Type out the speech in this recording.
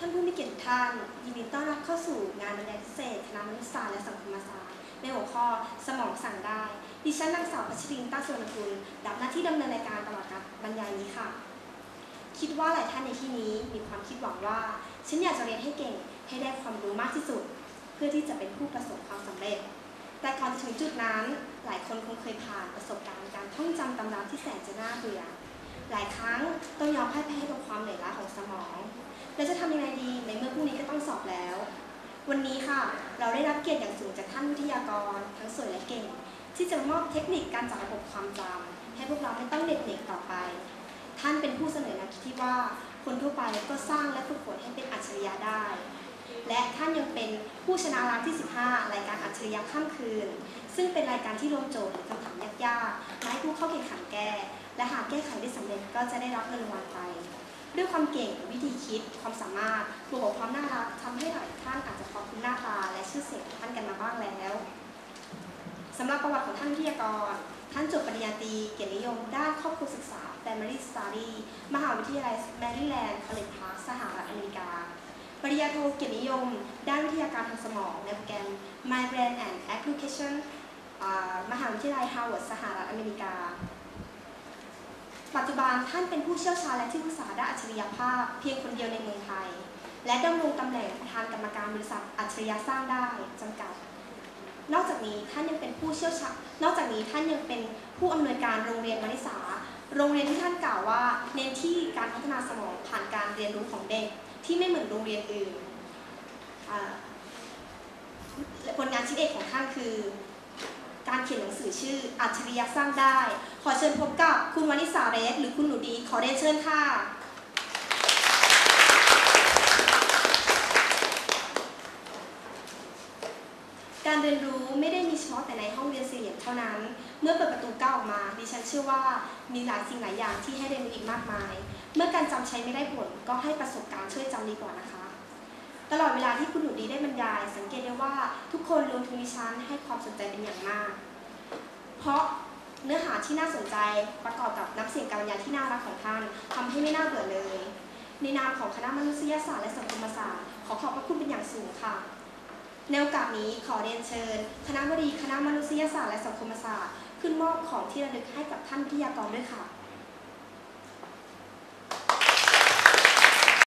ท่านผู้มีเกียรติทุกท่านยินดีต้อนรับเข้าสู่งานบรรยายพิเศษคณะมนุษยศาสตร์และสังคมศาสตร์ในหัวข้อสมองสั่งได้ ดิฉันนางสาวพัชรินตั้งสุวรรณกุลรับหน้าที่ดำเนินรายการตลอดการบรรยายนี้ค่ะ คิดว่าหลายท่านในที่นี้มีความคิดหวังว่า ฉันอยากจะเรียนให้เก่งให้ได้ความรู้มากที่สุด เพื่อที่จะเป็นผู้ประสบความสำเร็จ แต่ก่อนจะถึงจุดนั้น หลายคนคงเคยผ่านประสบการณ์การท่องจำตำราที่แสนจะน่าเบื่อ หลายครั้งต้องยอมพ่ายแพ้กับความเหนื่อยล้าของสมอง แล้วจะทำยังไงดีในเมื่อพรุ่งนี้ก็ต้องสอบแล้ว วันนี้ค่ะ เราได้รับเกียรติอย่างสูงจากท่านวิทยากร ทั้งสวยและเก่ง ที่จะมอบเทคนิคการจัดระบบความจำให้พวกเราไม่ต้องเด็กๆต่อไป ท่านเป็นผู้เสนอแนวคิดที่ว่าคนทั่วไปก็สร้างและฝึกฝนให้เป็นอัจฉริยะได้ และท่านยังเป็นผู้ชนะรางที่ 15 รายการอัจฉริยะข้ามคืน ซึ่งเป็นรายการที่รวมโจทย์หรือคำถาม หากแก้ไขได้สำเร็จก็จะได้รับเงินรางวัลไปด้วยความเก่งวิธีคิดความสามารถบวกกับความน่ารักทำให้หลายท่านอาจจะพอคุ้นหน้าตา และชื่อเสียงของท่านกันมาบ้างแล้วสำหรับประวัติของท่านวิทยากร ท่านจบปริญญาตรีเกียรตินิยม ด้านครอบครัวศึกษา Family Study มหาวิทยาลัยแมริแลนด์คอลเลจพาร์คสหรัฐอเมริกา ปริญญาโทเกียรตินิยม ด้านวิทยาการทางสมองในโปรแกรม My Brain and Application อ่ามหาวิทยาลัยฮาร์วาร์ดสหรัฐอเมริกา ปัจจุบันท่านเป็นผู้เชี่ยวชาญและที่ปรึกษาด้านอัจฉริยภาพ เพียงคนเดียวในเมืองไทย และดำรงตำแหน่งประธานกรรมการบริษัทอัจฉริยะสร้างได้จำกัด นอกจากนี้ท่านยังเป็นผู้เชี่ยวชาญ นอกจากนี้ท่านยังเป็นผู้อำนวยการโรงเรียนมณิสา โรงเรียนที่ท่านกล่าวว่า เน้นที่การพัฒนาสมองผ่านการเรียนรู้ของเด็กที่ไม่เหมือนโรงเรียนอื่นผลงานชิ้นเอกของท่านคือ อชื่ออัจฉริยะสร้างได้ ขอเชิญพบกับคุณวานิสาเรสหรือคุณหนูดี ขอเรียนเชิญค่ะ การเรียนรู้ไม่ได้มีเฉพาะแต่ในห้องเรียนสี่เหลี่ยมเท่านั้น เมื่อเปิดประตูก้าวออกมา ดิฉันเชื่อว่ามีหลายสิ่งหลายอย่างที่ให้เรียนรู้อีกมากมาย เมื่อการจำใช้ไม่ได้ผลก็ให้ประสบการณ์ช่วยจำดีกว่านะคะตลอดเวลาที่คุณหนูดีได้บรรยาย สังเกตได้ว่าทุกคนรวมถึงดิฉันให้ความสนใจเป็นอย่างมาก เพราะเนื้อหาที่น่าสนใจประกอบกับน้ำเสียงการบรรยายที่น่ารักของท่านทำให้ไม่น่าเบื่อเลย ในนามของคณะมนุษยศาสตร์และสังคมศาสตร์ขอขอบพระคุณเป็นอย่างสูงค่ะ ในโอกาสนี้ขอเรียนเชิญ คณะบดีคณะมนุษยศาสตร์และสังคมศาสตร์ ขึ้นมอบของที่ระลึกให้กับท่านวิทยากรด้วยค่ะ